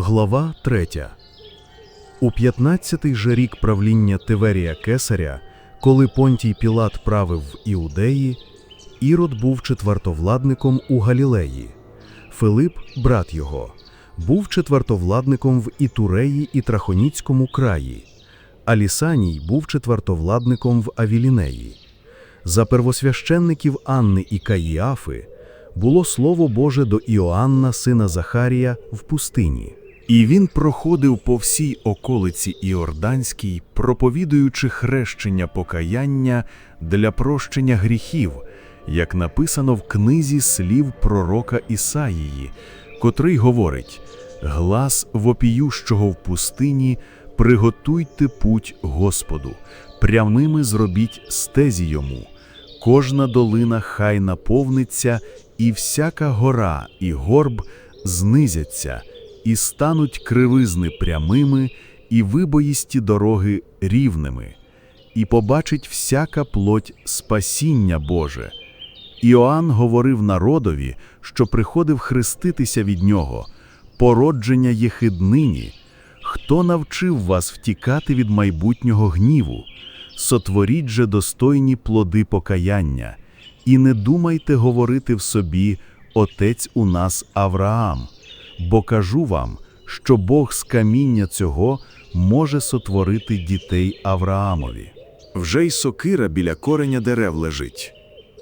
Глава 3. У 15-й же рік правління Тиверія Кесаря, коли Понтій Пілат правив в Іудеї, Ірод був четвертовладником у Галілеї. Филип, брат його, був четвертовладником в Ітуреї і Трахоніцькому краї, а Лісаній був четвертовладником в Авілінеї. За первосвященників Анни і Каїафи було слово Боже до Іоанна, сина Захарія, в пустині. І він проходив по всій околиці Іорданській, проповідуючи хрещення покаяння для прощення гріхів, як написано в книзі слів пророка Ісаїї, котрий говорить: Глас вопіющого в пустині, приготуйте путь Господу, прямими зробіть стезі йому. Кожна долина хай наповниться, і всяка гора і горб знизяться, і стануть кривизни прямими, і вибоїсті дороги рівними, і побачить всяка плоть спасіння Боже. Іоанн говорив народові, що приходив хреститися від нього, породження єхиднині. Хто навчив вас втікати від майбутнього гніву? Сотворіть же достойні плоди покаяння, і не думайте говорити в собі Отець у нас Авраам, бо кажу вам, що Бог з каміння цього може сотворити дітей Авраамові. Вже й сокира біля кореня дерев лежить.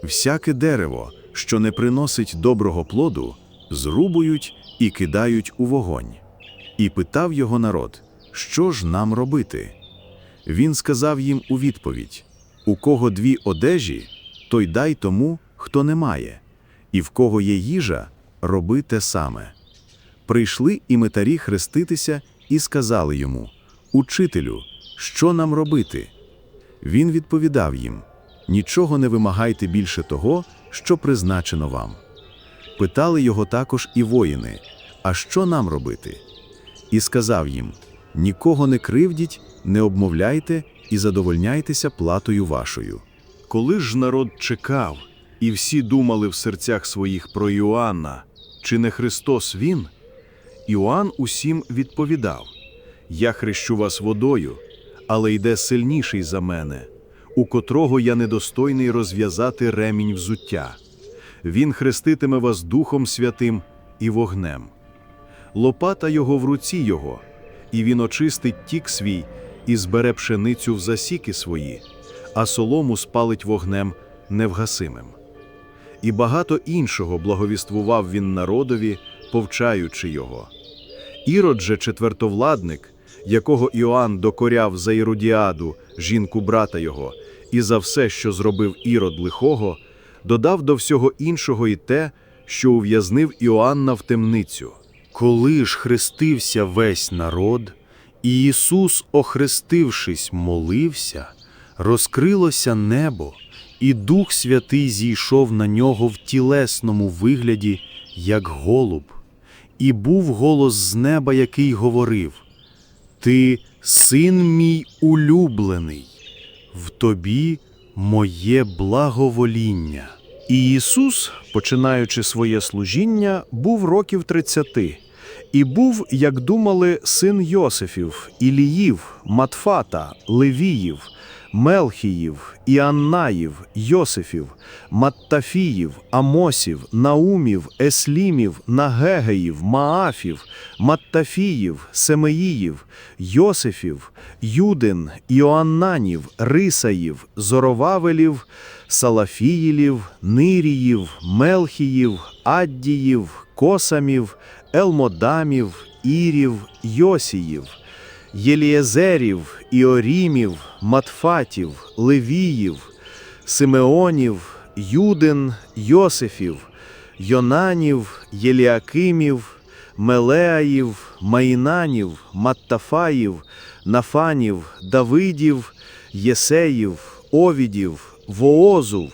Всяке дерево, що не приносить доброго плоду, зрубують і кидають у вогонь. І питав його народ, що ж нам робити? Він сказав їм у відповідь: У кого дві одежі, той дай тому, хто не має, і в кого є їжа, роби те саме. Прийшли і митарі хреститися і сказали йому: Учителю, що нам робити? Він відповідав їм: Нічого не вимагайте більше того, що призначено вам. Питали його також і воїни: А що нам робити? І сказав їм: Нікого не кривдіть, не обмовляйте і задовольняйтеся платою вашою. Коли ж народ чекав, і всі думали в серцях своїх про Іоанна, чи не Христос він? Іоанн усім відповідав: Я хрещу вас водою, але йде сильніший за мене, у котрого я недостойний розв'язати ремінь взуття. Він хреститиме вас Духом Святим і вогнем. Лопата його в руці його, і він очистить тік свій і збере пшеницю в засіки свої, а солому спалить вогнем невгасимим. І багато іншого благовіствував він народові, повчаючи його. Ірод же четвертовладник, якого Іоанн докоряв за Іродіаду, жінку брата його, і за все, що зробив Ірод лихого, додав до всього іншого і те, що ув'язнив Іоанна в темницю. Коли ж хрестився весь народ, і Ісус, охрестившись, молився, розкрилося небо, і Дух Святий зійшов на нього в тілесному вигляді, як голуб, і був голос з неба, який говорив: Ти син мій улюблений, в тобі моє благовоління. І Ісус, починаючи своє служіння, був років тридцяти. І був, як думали, син Йосифів, Іліїв, Матфата, Левіїв, Мелхіїв, Іаннаїв, Йосифів, Маттафіїв, Амосів, Наумів, Еслімів, Нагегеїв, Маафів, Маттафіїв, Семеїїв, Йосифів, Юдин, Іоаннанів, Рисаїв, Зоровавелів, Салафіїлів, Ниріїв, Мелхіїв, Аддіїв, Косамів, Елмодамів, Ірів, Йосіїв, Єлієзерів, Іорімів, Матфатів, Левіїв, Симеонів, Юдин, Йосифів, Йонанів, Єліакимів, Мелеаїв, Маїнанів, Маттафаїв, Нафанів, Давидів, Єсеїв, Овідів, Воозув,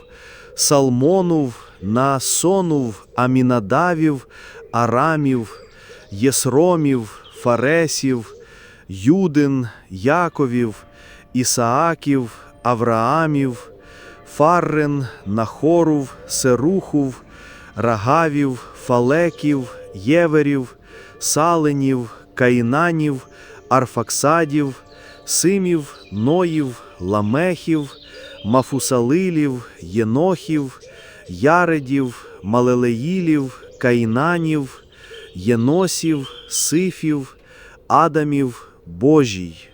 Салмонув, Наасонув, Амінадавів, Арамів, Єсромів, Фаресів, Юдин, Яковів, Ісааків, Авраамів, Фаррен, Нахорув, Серухув, Рагавів, Фалеків, Єверів, Саленів, Каїнанів, Арфаксадів, Симів, Ноїв, Ламехів, Мафусалилів, Єнохів, Яредів, Малелеїлів, Каїнанів, Єносів, Сифів, Адамів, Boji.